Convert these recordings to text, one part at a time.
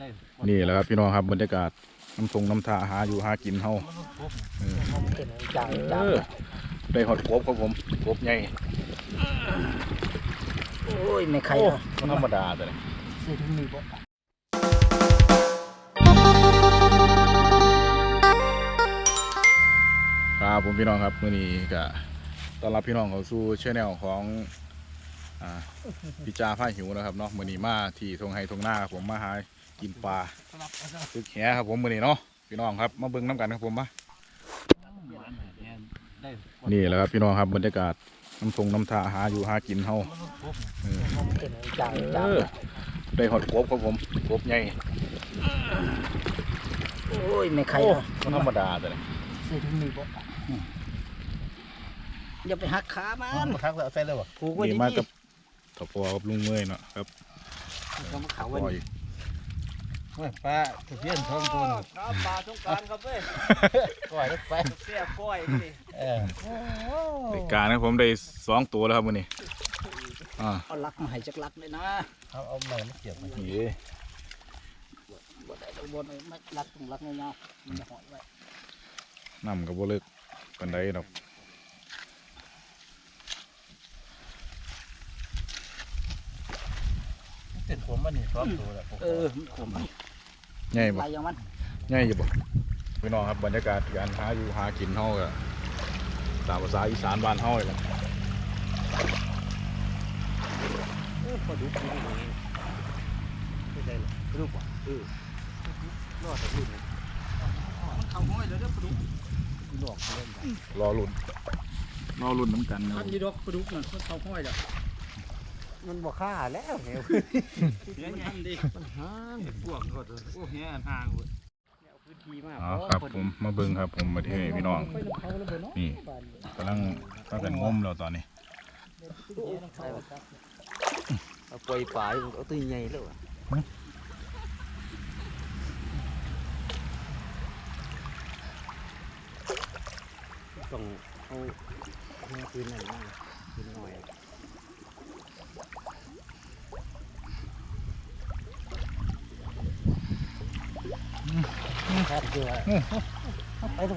ได้นี่แหละครับพี่น้องครับบรรยากาศน้ำทงน้ำท่าหาอยู่หากินเฮาเออเป็นจางเอจางอได้หอดกบครับผมกบใหญ่โอ้ยไม่ใครโอ้นะบ่ธรรมดาแต่นี่ซื้อที่นี่บ่ครับผมพี่น้องครับมื้อนี้ก็ต้อนรับพี่น้องเข้าสู่ช่องของอ่าพี่จาผ้าหิวนะครับเนาะมื้อนี้มาที่ทงไฮทงหน้าครับผมมาหา กินปลาตึกแหครับผมมื้อนี้เนาะพี่น้องครับมาเบิ่งน้ำกันครับผมมาได้นี่แหละครับพี่น้องครับบรรยากาศน้ำทงน้ำท่าหาอยู่หากินเฮาเออเป็นจางเอจางอได้หอดกบครับผมกบใหญ่โอ้ยไม่ใครโอ้นะบ่ธรรมดาแต่นี่ซื้อที่นี่บ่อย่าไปหักขามันทักแล้วใส่เลยวะผูกไว้นี่ดีมาๆกับตะพอกับลุงเมยเนาะครับเอามาเขาป ไว้ล่อยนี่เฮ้ยปลาตะเพียนท้องตัวหนึ่งครับปลาสงกรารครับเว้ยปล่อยแล้วไปเสียก้อยนี่เออในการนะผมได้สองตัวแล้วครับมื้อนี้อ่าเอาลักมาให้จักลักเลยนะเอาเอาไหนมาเกี่ยวมานี่บ่ได้ต้องบนไม่ลักต้องลักเงาๆมันจะหอยไว้น้ำกับบ่เลิกปานใดดอกเป็นผมมันนี่ท้องตัวแล้วเออผม ใหญ่บ่ลายอย่างมันใหญ่อยู่บ่พี่น้องครับบรรยากาศการหาอยู่หากินเฮาก็ตามภาษาอีสานบ้านเฮานี่แหละเออพอดูดูไม่ใช่หรอกรูปว่ะเออรอดจากรูปเลยมันเข้าห้อยแล้วเด้อปลาดุกหลอกเล่นไปรอลุ้นรอลุ้นน้ำกันนะคมัรับนอยีดอกปลาดุกนั่นมันเข้าห้อยแล้ว มันบ่ฆ่าแล้วเหวมันทำดีมันห่างพวกก็ตัวโอ้เฮียห่างเว้ยพื้นที่มากอ๋อครับผมมาเบิ่งครับผมมาที่นี่พี่น้องไปน้ำเขาแล้วเบิ่งเนาะนี่กำลังพากันงมแล้วตอนนี้เอาปล่อยปลาอยู่เอาตัวใหญ่เลยวะต้องเอาเอาคืนนั่นมาคืนหน่อย ครับเดือไปดู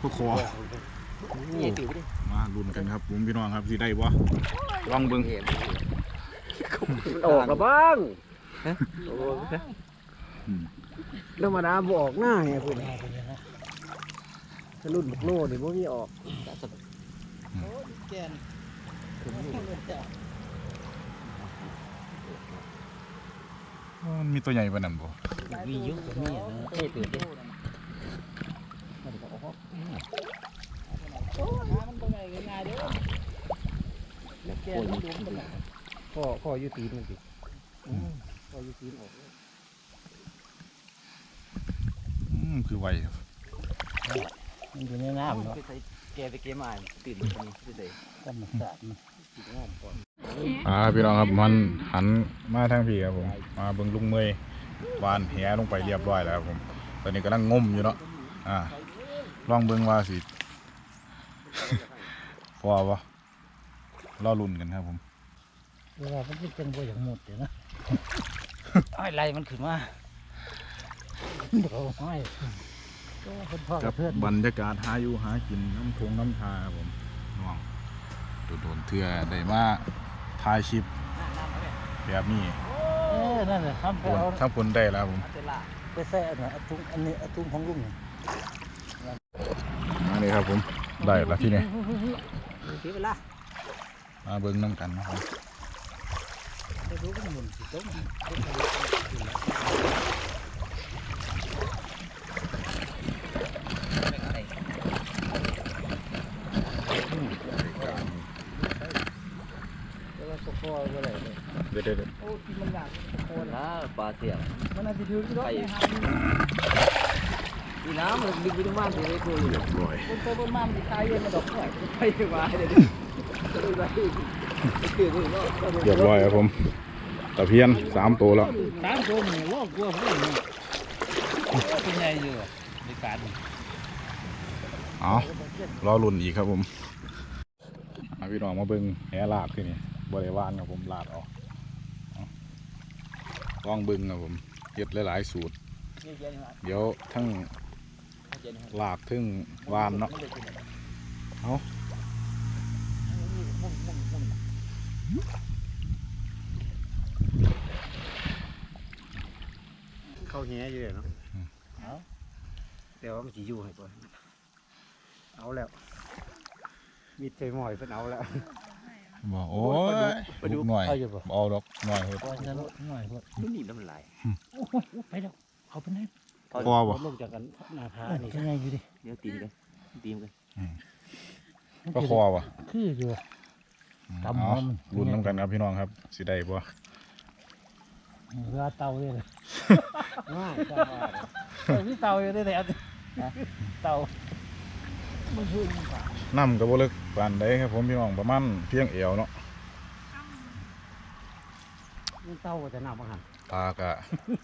ทุกคอนี่ติวดิมาลุ้นกันครับผมพี่น้องครับสิได้บ่ลองเบิ่งมันออกแล้วบ้างฮะอืมธรรมดาบออกหน้าไงคุณถ้ารุ่นบุกโลนี่บ่มีออก แกน มันมีตัวใหญ่ปานนั้นบ่วิยุกับนี่นะเท่ตื่นดิมันบ่ง่ายง่ายเด้อแล้วแกมันดูมันเป็นพ่อพ่อยู่ตีนมันสิพ่อยู่ตีนออกอืมคือไวมันอยู่ในน้ำเนาะแกไปเกมอ่านตื่นตรงนี้ที่ใดธรรมชาติมันติดงอมก่อน อ่าพี่น้องครับมันหันมาทางพี่ครับผมมาเบิ่งลุงเมยหวานแหลงไปเรียบร้อยแล้วครับผม ตอนนี้กำลังงมอยู่เนาะอ่าลองเบิ่งว่าสิพอบ่รอลุ้นกันครับผมเวลามันเป็นบ่อย่างหมดเดี๋ยวนะไอ้ไรมันขึ้นมาเดี๋ยวไม่ก็คนพ่อกักับบเพื่อนบรรยากาศหาอยู่หากินน้ำทงน้ำทาครับผมน้องโดนๆเทื่อได้มา ถ่ายคลิปแบบนี้เออนั่นแหละทำไปผลเอาถ้าผลได้แล้วครับผมเจล่าไปแซ่เนี่ยตุ้งอันนี้ตุ้งของลุงเนี่ยอันนี้ครับผมได้แล้วที่นี่เสียเวลามาเบิ่งน้ำกันนะครับ ไปดูกันหมุนสิตุ้งแต่ว่าพ่อบ่ได้เลยเดี๋ยวเดี๋ยวเดี๋ยวโอ้ที่มันอยากโคนนะปลาเสียมันอาจจะถือกี่ดอกเนี่ยอีน้ำมันดึงไปทั้งบ้านที่ไอ้กูอยู่เรียบร้อยคนโตประมาณมันตายเย็นมาดอกไม้ไปมายเดี๋ยวเรียบร้อยครับผมตะเพียนสามตัวแล้วตามตัวมันว่ากลัวพวกนี้โอ้เป็นไงอยู่ในการเอารอรุ่นอีกครับผมพี่น้องมาเบิ่งแหลาดขึ้นนี่ บริวารครับผมลาดออกอลองบึงครับผมเฮ็ดหลายๆสูตร เดี๋ยวทั้งหลากทั้งวานเนาะเอาเข้าแหอยู่เลยเนาะเดี๋ยวมันจะอยู่ให้ก่อนเอาแล้วมีใจหมอยเพิ่นเอาแล้ว บอกโอ้ยปลาดุกลูกหน่อยเอาอยู่บ่ เอาดอกหน่อยเถอะปล่อยจะลดหน่อยพวกมันหนีบน้ำลายโอ้โหไปแล้วเขาเป็นไงพอบ่ ลงจากกันหน้าผาอันนี่นี้จะไงอยู่ดิเดี๋ยวตีมกันตีมกันก็คอวะคืออยู่กำเอามันลุ้นน้ำกันครับพี่น้องครับสิได้บ่เรือเตาเลยเลยง่ายจ้าว่าเออพี่เตาอยู่ได้แล้วเตามันช่วยมันกว่า น้ำก็บ่ลึกปานใดครับ ผมพี่น้องประมาณเพียงเอวเนาะมันเต้าก็จะนำมาหันปลากะ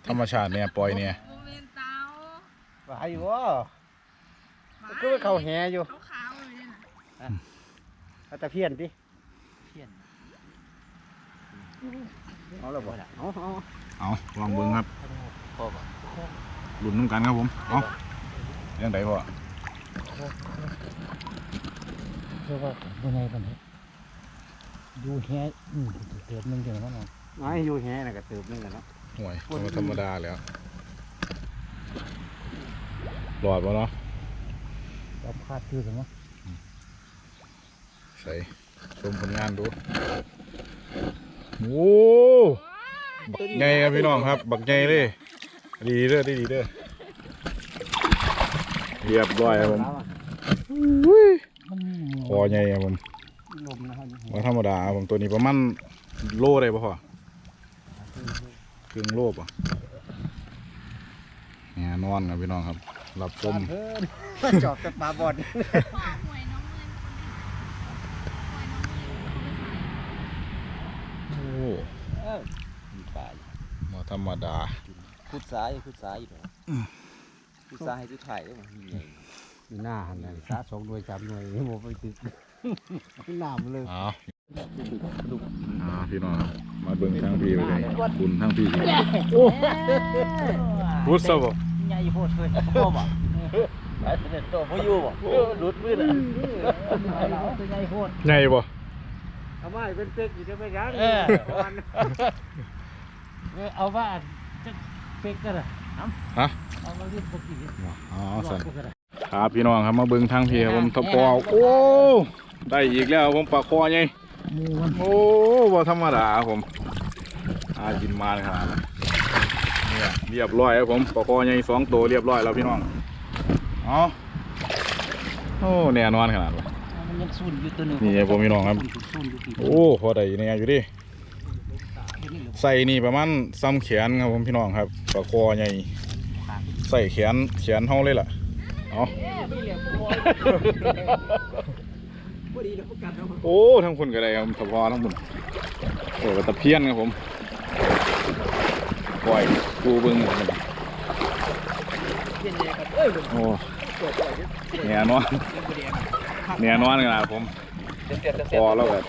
ธรรมชาติเนี่ยปล่อยเนี่ยโมเมนเตาว่าอยู่ว่าก็ไปเข้าแหอยู่ขาวๆเลยเนี่ยนะเอาแตะเพียนดิเพี้ยนเอาแล้วบ่เอาเอาเอาลองเบิ่งครับพ่อบอกลุ้นน้ำกันครับผมเอายังไงบ่ เรียกว่ายังไงกันเนี่ยดูแฮะอืมเกิดมึงเดียวมันเอาไม่อยู่แหน่ะก็เติบนึงกันเนาะห่วยธรรมดาแล้วหลอดบ่เนาะเอาพาดคือสมมติใส่ชมผลงานดูโอ้บักใหญ่ครับพี่น้องครับ บักใหญ่เลย ดีเด้อดีเด้อ เรียบร้อยครับผมมันมีหมูคอใหญ่ครับผมลมนะครับว่าธรรมดาครับผมตัวนี้ประมาณโลได้ป่ะพ่อครึ่งโลป่ะเนี่ยนอนครับพี่น้องครับรับชมเพิ่นจอบแต่ปลาบอดพ่อหวยน้องเงินคนนี้หวยน้องเงินโอ้มีปลาอยู่มาธรรมดาพุดซ้ายพุดซ้ายอยู่ เนาะพุดซ้ายให้ทุกถ่ายได้มั้ยใหญ่อยู่หน้าหันเลยสะสองหน่วยจำหน่วยนี่บ่ไปติดหน้ามันเลยเอ้าวอ่าพี่น้องครับมาเบิ่งทางพี่ไปเลยคุณทางพี่พูดซะบ่ใหญ่โพดเลยพ่อบอกไปเสด็จโตพ่ออยู่บ่หลุดมืออะตัวใหญ่โพดใหญ่บ่เอามาให้เป็นเป็กอยู่ได้ไหมครับเออเออเอาว่าจะเฟกกันเหรอ ฮะเอามาเรียกปกติอ๋อหลอสั่ดนปกติครับพี่น้องครับมาเบิ่งทางพี่ครับผมทบปอโอ้ได้อีกแล้วครับผมปลาคอใหญ่หมูมันโอ้บ่ธรรมดาครับผมอากินมาเลยครับเนี่ยเรียบร้อยครับผมปลาคอใหญ่สองตัวเรียบร้อยแล้วพี่น้องเอาโอ้แน่นอนขนาดเลยมันยังซุ่นอยู่ตัวหนึงนี่ไงผมพี่น้องครับซุ่นอยู่ที่โอ้พอได้แน่อยู่ดิ ใส่นี่ประมาณซ้ำแขนครับผมพี่น้องครับปลาคอใหญ่ใส่แขนแขนเฮาเลยล่ะเอาพอดีเดี๋ยวกัดเอโอ้ทั้งคนก็ได้ครับทพอทั้งหมดโอ้ตะเพียนครับผมปล่อยกูเบิ้งหมดเลยเพี้ยนใหญ่ครับเอ้ยโอ้ปวดปวดเนี่ยนอนเนี่ยนอนขนาดผมพอแล้วแบบ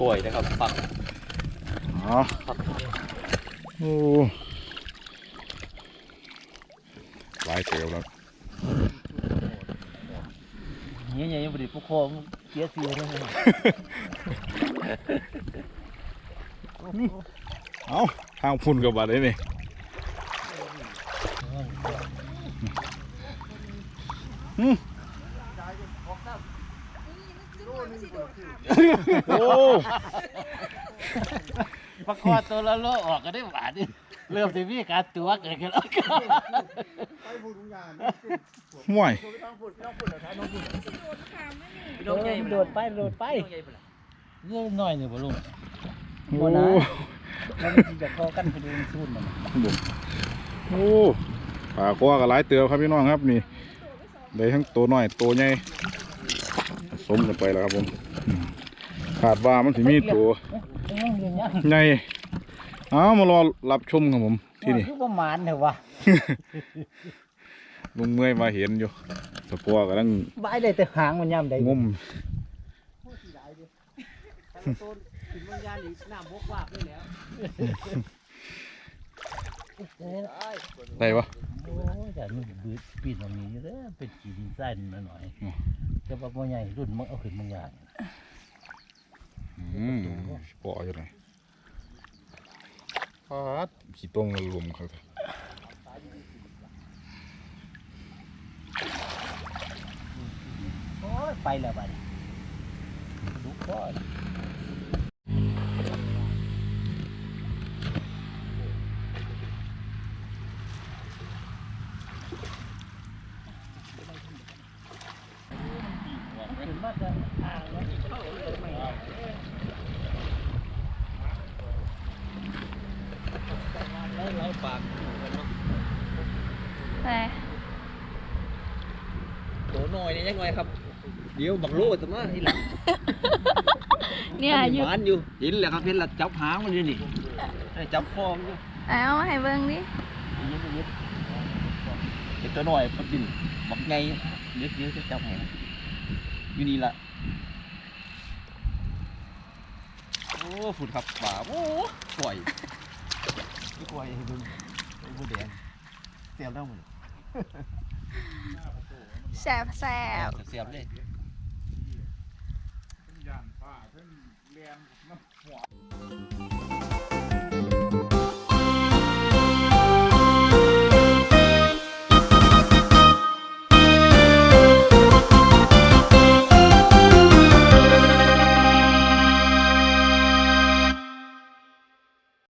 กล้วยนะครับปัก อ๋อโอ้หลายเตียวแล้วเงี้ยยังบไดิปกครองเสียเสียเลยเอ้าทางพุ่นกับบัดเลยนี่อืมโอ้ ประคอตัวละโลออกก็ได้หวานดิเริ่มจะมีการตัวเกิดขึ้นแล้วห่วยโดนใหญ่โดดไปโดดไปใหญ่ไปละเรื่องน้อยหนึ่งบ่ลุงโอ้บ่นะแล้วมันจะคอกันไปดูซุ่นมันโอ้ปลาคอกับหลายเตือครับพี่น้องครับนี่ได้ทั้งตัวน้อยตัวใหญ่ผสมกันไปแล้วครับผมอืมขาดว่ามันสิมีตัว เอ้ยเรื่องยังใหญ่เอามารอรับชมครับผมที่นี่คือประมาณเถอะวะลุงเมื่อยมาเห็นอยู่ตะปัวกำลังบายได้แต่หางมันย่ำได้งมต้นกินบางยานนี่น้ำบกวาบนี่แล้วเอ้ยได้ปะโอ้ยแต่มันบืดปีนตรงนี้อยู่เด้อเป็นกี่ดินทรายนิดหน่อยอืมแต่ว่าบ่ใหญ่รุ่นมันเอาขึ้นบางอย่าง อืมปออยู่ไหนปาดขี้ต้มกันรวมเขาเถอะโอ้ยไปแล้วบัดนี้ลูกพ่อขึ้นมาจะอ่าง แล้วเข้าเลยไม่ได้เราปากแต่โตหน่อยนี่ยังไงครับ เดี๋ยวบักโลดมาที่หลังเนี่ยอยู่หวานอยู่เห็นแล้วครับเห็นแล้วจับหางมันอยู่นี่จับคอมันอยู่เอาให้เบิ่งดิยิบยิบเห็นตัวหน่อยมันดินบักไงเล็กเยอะจะจับแหง อยู่นี่ละโอ้ฝุ่นครับป่าโอ้ปล่อยไม่ปล่อยให้ดูไอ้บัวแดงเสียบแล้วมันแสบแสบเสียบเลยย่านผ้าเพิ่นเรียนน้ำหัว